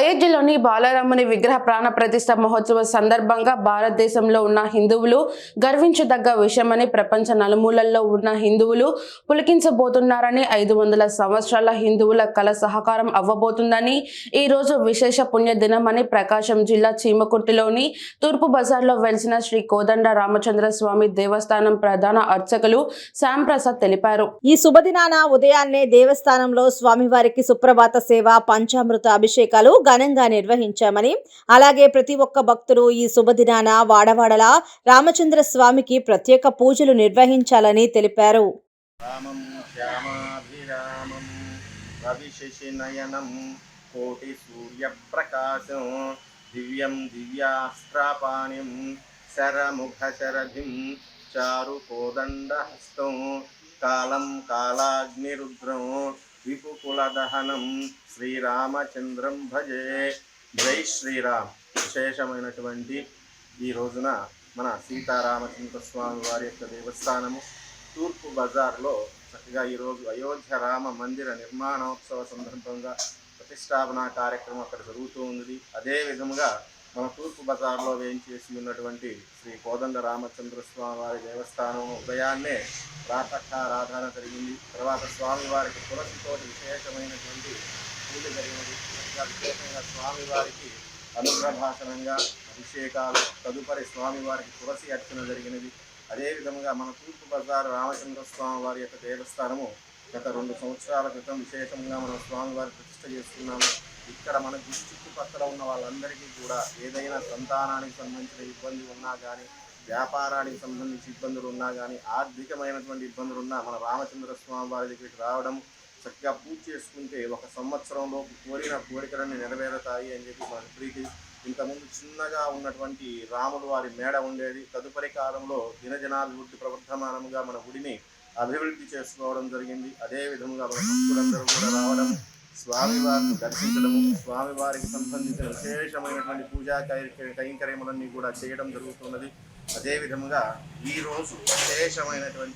అయోధ్యలోని బాలరాముని విగ్రహ ప్రాణ ప్రతిష్ట మహోత్సవ సందర్భంగా భారతదేశంలో ఉన్న హిందువులు గర్వించదగ్గ విషయమని ప్రపంచ నలుమూలల్లో ఉన్న హిందువులు పులికించబోతున్నారని ఐదు వందల సంవత్సరాల హిందువుల కళ సహకారం అవ్వబోతుందని ఈ రోజు విశేష పుణ్యదినమని ప్రకాశం జిల్లా చీమకుర్తిలోని తూర్పు బజార్లో వెలిసిన శ్రీ కోదండ రామచంద్ర స్వామి దేవస్థానం ప్రధాన అర్చకులు శ్యామ్ ప్రసాద్ తెలిపారు. ఈ శుభదినాన ఉదయాన్నే దేవస్థానంలో స్వామివారికి సుప్రభాత సేవ పంచామృత అభిషేకాలు ఘనంగా నిర్వహించామని అలాగే ప్రతి ఒక్క భక్తులు ఈ శుభదినాన వాడవాడల రామచంద్ర స్వామికి ప్రత్యేక పూజలు నిర్వహించాలని తెలిపారు. రామం శ్యామాభిరామం రవిశశినయనం కోటి సూర్యప్రకాశం దివ్యం దివ్యాస్త్రాపాణిం శరముఖశరథిం చారు కోదండహస్తం కాలం కాలాగ్నిరుద్రం విపుకులదహనం శ్రీరామచంద్రం భజే. జై శ్రీరామ్. విశేషమైనటువంటి ఈ రోజున మన సీతారామచంద్ర స్వామి వారి యొక్క దేవస్థానము తూర్పు బజార్లో చక్కగా ఈరోజు అయోధ్య రామ మందిర నిర్మాణోత్సవ సందర్భంగా ప్రతిష్టాపన కార్యక్రమం అక్కడ జరుగుతూ ఉంది అదే విధముగా మన తూర్పు బజార్లో వేయించేసి ఉన్నటువంటి శ్రీ కోదండ రామచంద్ర స్వామి వారి దేవస్థానం ఉదయాన్నే ప్రాతకారాధన జరిగింది. తర్వాత స్వామివారికి తులసితోటి విశేషమైనటువంటి పూజ జరిగినది. విశేషంగా స్వామివారికి అనుగ్రభాషణంగా అభిషేకాలు తదుపరి స్వామివారికి తులసి అర్చన జరిగినది. అదేవిధంగా మన తూర్పు బజార్ రామచంద్ర స్వామి వారి యొక్క దేవస్థానము గత రెండు సంవత్సరాల క్రితం విశేషంగా మనం స్వామివారి ప్రతిష్ట చేస్తున్నాము. ఇక్కడ మన గుడి చుట్టుపక్కల ఉన్న వాళ్ళందరికీ కూడా ఏదైనా సంతానానికి సంబంధించిన ఇబ్బంది ఉన్నా కానీ వ్యాపారానికి సంబంధించి ఇబ్బందులు ఉన్నా కానీ ఆర్థికమైనటువంటి ఇబ్బందులు ఉన్నా మన రామచంద్ర స్వామి వారి దగ్గరికి రావడం చక్కగా పూజ చేసుకుంటే ఒక సంవత్సరంలో కోరిన కోరికలన్నీ నెరవేరుతాయి అని చెప్పి మన ప్రీతి ఇంతకుముందు చిన్నగా ఉన్నటువంటి రాములు వారి మేడ ఉండేది. తదుపరి కాలంలో దినజనాభివృద్ధి ప్రవర్ధమానముగా మన గుడిని అభివృద్ధి చేసుకోవడం జరిగింది. అదే విధముగా మన భక్తులందరూ కూడా రావడం స్వామివారిని దర్శించడము స్వామివారికి సంబంధించిన విశేషమైనటువంటి పూజా కైంకర్యములన్నీ కూడా చేయడం జరుగుతున్నది. అదే విధముగా ఈ రోజు విశేషమైనటువంటి